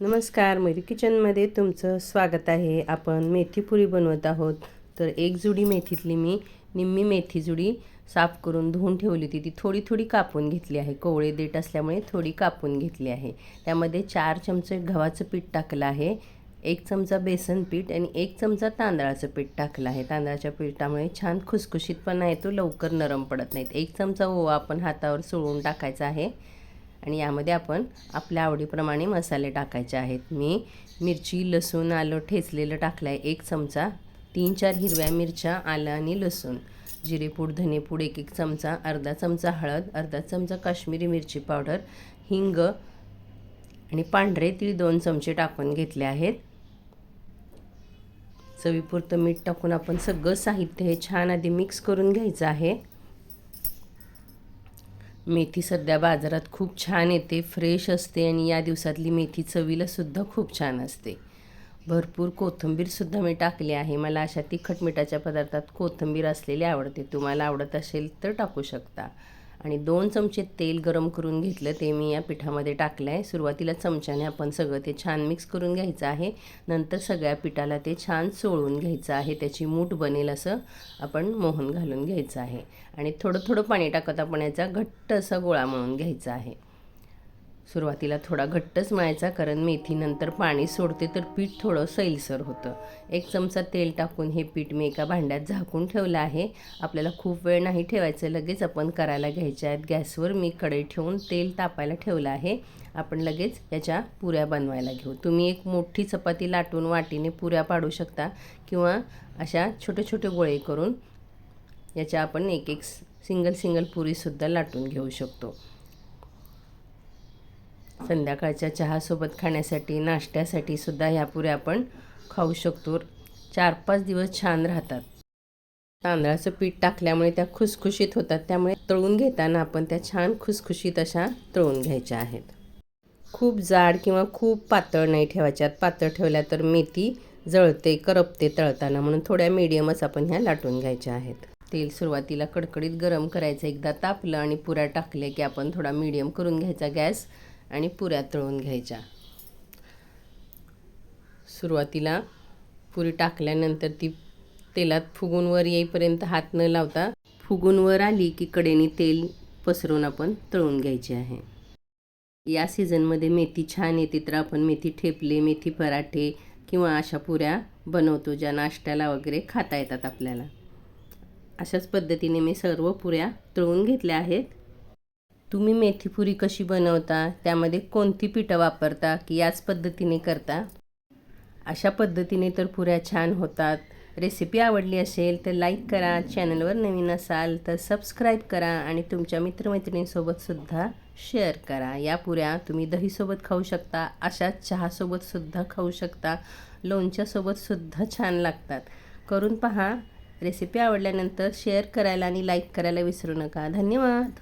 नमस्कार मयुरी किचनमध्ये तुमचं स्वागत आहे. आपण मेथीपुरी बनवत आहोत. तर एक जुडी मेथीतली मी निम्मी मेथी जुडी साफ करून धुवून ठेवली होती. ती थोडी थोडी कापून घेतली आहे. कोवळे देठ असल्यामुळे थोडी कापून घेतली आहे. त्यामध्ये चार चमचे गव्हाचं पीठ टाकलं आहे. एक चमचा बेसन पीठ आणि एक चमचा तांदळाचं पीठ टाकलं आहे. तांदळाच्या पिठामुळे छान खुसखुशीतपणा तो लवकर नरम पडत नाहीत. एक चमचा ओवा आपण हातावर सोडून टाकायचा आहे. आणि यामध्ये आपण आपल्या आवडीप्रमाणे मसाले टाकायचे आहेत. मी मिरची लसूण आलं ठेचलेलं टाकलं आहे एक चमचा तीन चार हिरव्या मिरच्या आलं आणि लसूण. जिरेपूड धनेपूड एक एक चमचा अर्धा चमचा हळद अर्धा चमचा काश्मीरी मिरची पावडर हिंग आणि पांढरे तीळ दोन चमचे टाकून घेतले आहेत. चवीपुरतं मीठ टाकून आपण सगळं साहित्य हे छान आधी मिक्स करून घ्यायचं आहे. मेथी सध्या बाजारात खूप छान येते फ्रेश असते आणि या दिवसातली मेथी चवीलासुद्धा खूप छान असते. भरपूर कोथिंबीरसुद्धा मी टाकली आहे. मला अशा तिखट मिठाच्या पदार्थात कोथिंबीर असलेली आवडते. तुम्हाला आवडत असेल तर टाकू शकता. आणि दोन चमचे तेल गरम करून घेतलं ते मी या पिठामध्ये टाकलं आहे सुरुवातीला चमच्याने आपण सगळं ते छान मिक्स करून घ्यायचं आहे. नंतर सगळ्या पिठाला ते छान चोळून घ्यायचं आहे. त्याची मूठ बनेल असं आपण मोहन घालून घ्यायचं आहे. आणि थोडं थोडं पाणी टाकत आपण याचा घट्ट असा गोळा म्हणून घ्यायचा आहे. सुरुवातीला थोडा घट्टच मळायचा कारण मेथीनंतर पाणी सोडते तर पीठ थोडं सैलसर होतं. एक चमचा तेल टाकून हे पीठ मी एका भांड्यात झाकून ठेवलं आहे. आपल्याला खूप वेळ नाही ठेवायचं लगेच आपण करायला घ्यायचे आहेत. गॅसवर मी कढई ठेवून तेल तापायला ठेवलं आहे. आपण लगेच याच्या पुऱ्या बनवायला घेऊ. तुम्ही एक मोठी चपाती लाटून वाटीने पुऱ्या पाडू शकता किंवा अशा छोटे छोटे गोळे करून याच्या आपण एक एक सिंगल सिंगल पुरीसुद्धा लाटून घेऊ शकतो. संध्याकाळच्या चहासोबत खाण्यासाठी नाश्त्यासाठी सुद्धा ह्या पुऱ्या आपण खाऊ शकतो. चार पाच दिवस छान राहतात. तांदळाचं पीठ टाकल्यामुळे त्या खुसखुशीत होतात. त्यामुळे तळून घेताना आपण त्या छान खुसखुशीत अशा तळून घ्यायच्या आहेत. खूप जाड किंवा खूप पातळ नाही ठेवायच्यात पातळ ठेवल्या तर मेथी जळते करपते तळताना. म्हणून थोड्या मीडियमच आपण ह्या लाटून घ्यायच्या आहेत. तेल सुरुवातीला कडकडीत गरम करायचं. एकदा तापलं आणि पुऱ्या टाकले की आपण थोडा मीडियम करून घ्यायचा गॅस. आणि पुऱ्या तळून घ्यायच्या. सुरुवातीला पुरी टाकल्यानंतर ती तेलात फुगून वर येईपर्यंत हात न लावता फुगून वर आली की कडेने तेल पसरून आपण तळून घ्यायचे आहे. या सीझनमध्ये मेथी छान येते तर आपण मेथी ठेपले मेथी पराठे किंवा अशा पुऱ्या बनवतो ज्या नाश्त्याला वगैरे खाता येतात आपल्याला. अशाच पद्धतीने मी सर्व पुऱ्या तळून घेतल्या आहेत. तुम्ही मेथीपुरी कशी बनवता? त्यामध्ये कोणती पिठं वापरता? की याच पद्धतीने करता? अशा पद्धतीने तर पुऱ्या छान होतात. रेसिपी आवडली असेल तर लाईक करा. चॅनलवर नवीन असाल तर सबस्क्राईब करा आणि तुमच्या मित्रमैत्रिणींसोबतसुद्धा शेअर करा. या पुऱ्या तुम्ही दहीसोबत खाऊ शकता अशा चहासोबतसुद्धा खाऊ शकता लोणच्यासोबतसुद्धा छान लागतात. करून पहा. रेसिपी आवडल्यानंतर शेअर करायला आणि लाईक करायला विसरू नका. धन्यवाद!